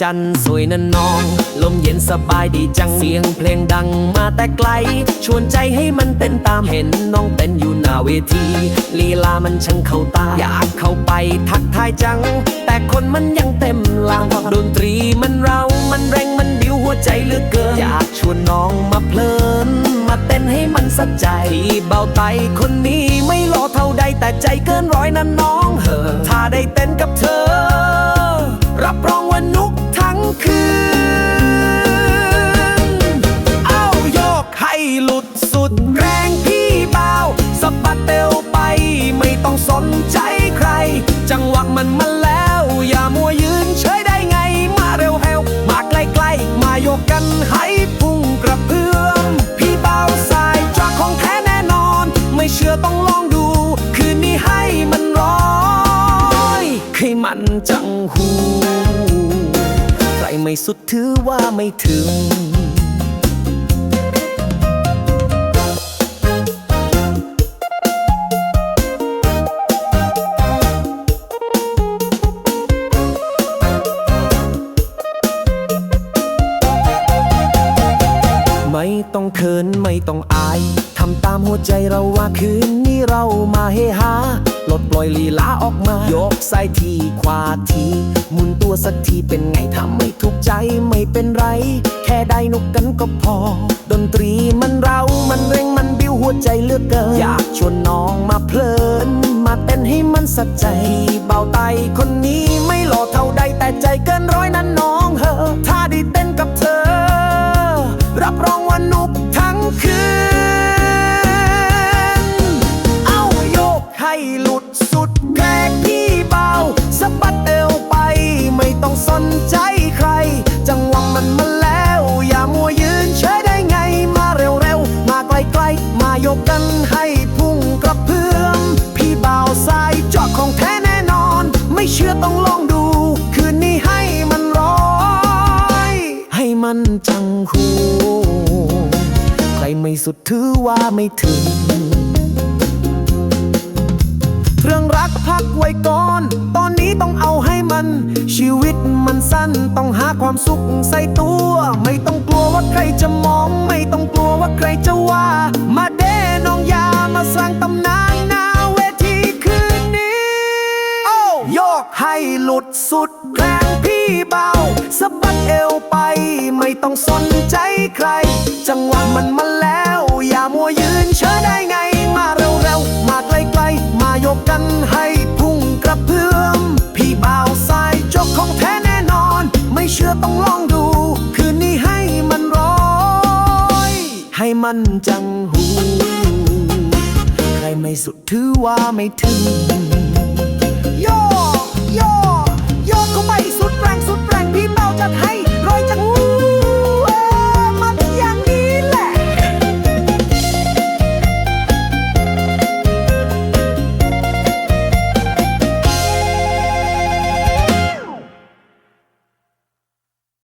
จันทร์สวยนันนอง ลมเย็นสบายดีจังเสียงเพลงดังมาแต่ไกล ชวนใจให้มันเต้นตามเห็นน้องเต้นอยู่หน้าเวทีลีลามันช่างเข้าตา อยากเข้าไปทักทายจัง แต่คนมันยังเต็มลังดนตรีมันเรา มันแรงมันบิวหัวใจเหลือเกิน อยากชวนน้องมาเพลิน มาเต้นให้มันสัใจเบาไตคนนี้ไม่หล่อเท่าใดแต่ใจเกินร้อยนั้นน้องเหอถ้าได้เต้นกับเธอ งพี่เบาสะบัดเตวไป ไม่ต้องสนใจใคร จังหวะมันมาแล้ว อย่ามัวยืนเฉยได้ไง มาเร็วแฮวมาใกล้ๆ มาโยกกันให้พุ่งกระเพื่อมพี่เบาสายจอของแท้แน่นอน ไม่เชื่อต้องลองดู คืนนี้ให้มันร้อยให้มันจังหู ใครไม่สุดถือว่าไม่ถึง ต้องเขินไม่ต้องอาย ทำตามหัวใจเราว่าคืนนี้เรามาเฮฮาลดปล่อยลีลาออกมา ยกซ้ายทีขวาทีหมุนตัวสักทีเป็นไงถ้าไม่ถูกใจไม่เป็นไร แค่ได้นุกกันก็พอ ดนตรีมันเรามันเร่งมันบิ้วหัวใจเลือกเกิน อยากชวนน้องมาเพลิน มาเต้นให้มันสัใจ เบาไตคนนี้ไม่หล่อเท่าใดแต่ใจเกินร้อยนั้นน้องเหอะ ไม่สุดถือว่าไม่ถึง เรื่องรักพักไว้ก่อน ตอนนี้ต้องเอาให้มัน ชีวิตมันสั้นต้องหาความสุขใส่ตัว ไม่ต้องกลัวว่าใครจะมอง ไม่ต้องกลัวว่าใครจะว่า มาเด้น้องยามาสร้างตำนานหน้าเวทีคืนนี้ โอ้โยกให้หลุดสุดแรงพี่เบาสะบัดเอวไป ไม่ต้องสนใจใคร จังหวะมันมาแล้ว อย่ามัวยืนเฉยได้ไง มาเร็วๆ มาไกลๆ มายกกันให้พุ่งกระเพื่อม พี่บ่าวสายจกของแท้แน่นอน ไม่เชื่อต้องลองดู คืนนี้ให้มันร้อย ให้มันจังหู ใครไม่สุดถือว่าไม่ถึงโยโยโยเข้าไปสุดแรงสุดแรงพี่เบาจัดให้ร้อยจังหู